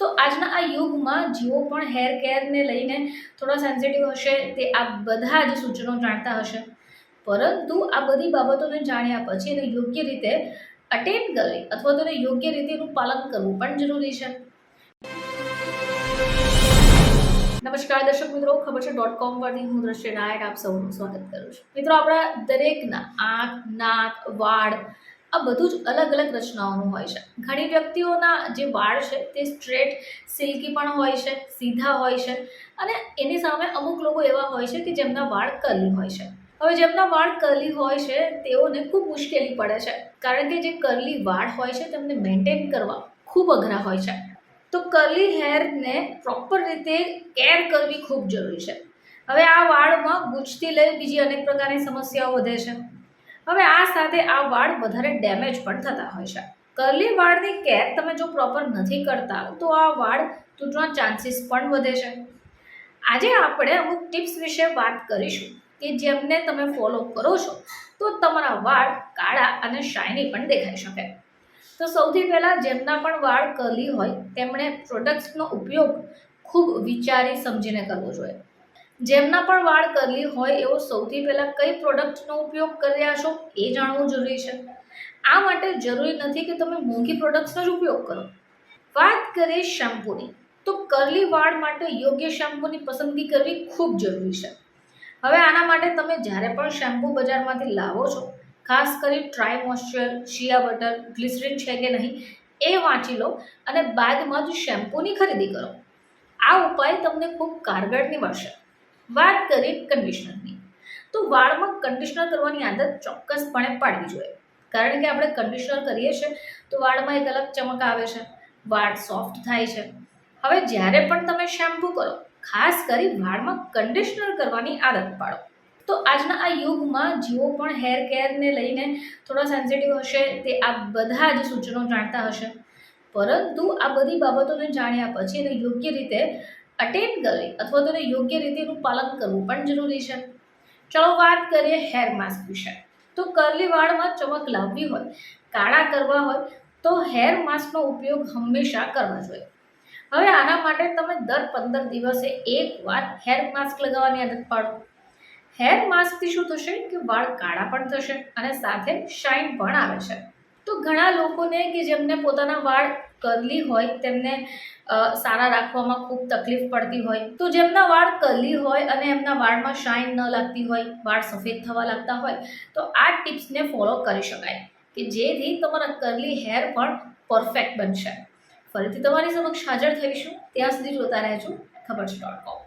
તો આજના આ યુગમાં જેઓ પણ હેર કેરને લઈને થોડા સેન્સિટિવ હશે, તે આ બધા જ સૂચનો જાણતા હશે. પરંતુ આ બધી બાબતોને જાણ્યા પછી એને યોગ્ય રીતે અટેન્ડ કરવી અથવા તો યોગ્ય રીતે એનું પાલન કરવું પણ જરૂરી છે. નમસ્કાર, દર્શક મિત્રો, ખબર છે ડોટ કોમ પરથી હું દ્રશ્ય નાયક આપ સૌનું સ્વાગત કરું છું. મિત્રો, આપણા દરેકના આંખ, નાક, વાળ આ બધું જ અલગ અલગ રચનાઓનું હોય છે. ઘણી વ્યક્તિઓના જે વાળ છે તે સ્ટ્રેટ, સિલ્કી પણ હોય છે, સીધા હોય છે અને એની સામે અમુક લોકો એવા હોય છે કે જેમના વાળ કરલી હોય છે. હવે જેમના વાળ કરલી હોય છે તેઓને ખૂબ મુશ્કેલી પડે છે. કારણ કે જે કરલી વાળ હોય છે તેમને મેન્ટેન કરવા ખૂબ અઘરા હોય છે. તો કરલી હેરને પ્રોપર રીતે કેર કરવી ખૂબ જરૂરી છે. હવે આ વાળમાં ગુજતી લઈ બીજી અનેક પ્રકારની સમસ્યાઓ વધે છે. હવે આ સાથે આ વાળ વધારે ડેમેજ પણ થતા હોય છે. કરલી વાળની કેર તમે જો પ્રોપર નથી કરતા, તો આ વાળ તૂટવાના ચાન્સીસ પણ વધે છે. આજે આપણે અમુક ટિપ્સ વિશે વાત કરીશું કે જેમને તમે ફોલો કરો છો, તો તમારા વાળ કાળા અને શાઇની પણ દેખાઈ શકે. તો સૌથી પહેલાં જેમના પણ વાળ કરલી હોય, તેમણે પ્રોડક્ટ્સનો ઉપયોગ ખૂબ વિચારી સમજીને કરવો જોઈએ. જેમના પણ વાળ કરલી હોય એવો સૌથી પહેલાં કઈ પ્રોડક્ટનો ઉપયોગ કરી રહ્યા છો એ જાણવું જરૂરી છે. આ માટે જરૂરી નથી કે તમે મોંઘી પ્રોડક્ટ્સનો જ ઉપયોગ કરો. વાત કરીએ શેમ્પૂની. તો કરલી વાળ માટે યોગ્ય શેમ્પૂની પસંદગી કરવી ખૂબ જરૂરી છે. હવે આના માટે તમે જ્યારે પણ શેમ્પૂ બજારમાંથી લાવો છો, ખાસ કરી try moisture, shea butter, glycerin છે કે નહીં, એ વાંચી લો અને બાદમાં જ શેમ્પૂની ખરીદી કરો. આ ઉપાય તમને ખૂબ કારગર નીવડશે વાત કરીએ કન્ડિશનરની તો વાળમાં કન્ડિશનર કરવાની આદત ચોક્કસપણે પાડવી જોઈએ. કારણ કે આપણે કન્ડિશનર કરીએ છીએ, તો વાળમાં એક અલગ ચમક આવે છે. વાળ સોફ્ટ થાય છે. હવે જ્યારે પણ તમે શેમ્પૂ કરો, ખાસ કરી વાળમાં કન્ડિશનર કરવાની આદત પાડો. તો આજના આ યુગમાં જેઓ પણ હેર કેરને લઈને થોડા સેન્સિટિવ હશે, તે આ બધા જ સૂચનો જાણતા હશે. પરંતુ આ બધી બાબતોને જાણ્યા પછી એને યોગ્ય રીતે અટેન્ડ કરવી અથવા તો યોગ્ય રીતે એનું પાલન કરવું પણ જરૂરી છે. ચલો વાત કરીએ હેર માસ્ક વિશે. તો કરલી વાળમાં ચમક લાવવી હોય, કાળા કરવા હોય, તો હેર માસ્કનો ઉપયોગ હંમેશા કરવો જોઈએ. હવે આના માટે તમે દર પંદર દિવસે એકવાર હેર માસ્ક લગાવવાની આદત પાડો. હેર માસ્કથી શું થશે કે વાળ કાળા પણ થશે અને સાથે શાઇન પણ આવે છે. તો ઘણા લોકોને કે જેમને પોતાના વાળ કરલી હોય, તેમને સારા રાખવામાં ખૂબ તકલીફ પડતી હોય. તો જેમના વાળ કરલી હોય અને એમના વાળમાં શાઇન ન લાગતી હોય, વાળ સફેદ થવા લાગતા હોય, તો આ ટિપ્સને ફોલો કરી શકાય. કે જેથી તમારા કરલી હેર પણ પરફેક્ટ બનશે. ફરીથી તમારી સમક્ષ હાજર થઈશું. ત્યાં સુધી જોતા રહેજો. ખબર છે ડોટ કોમ.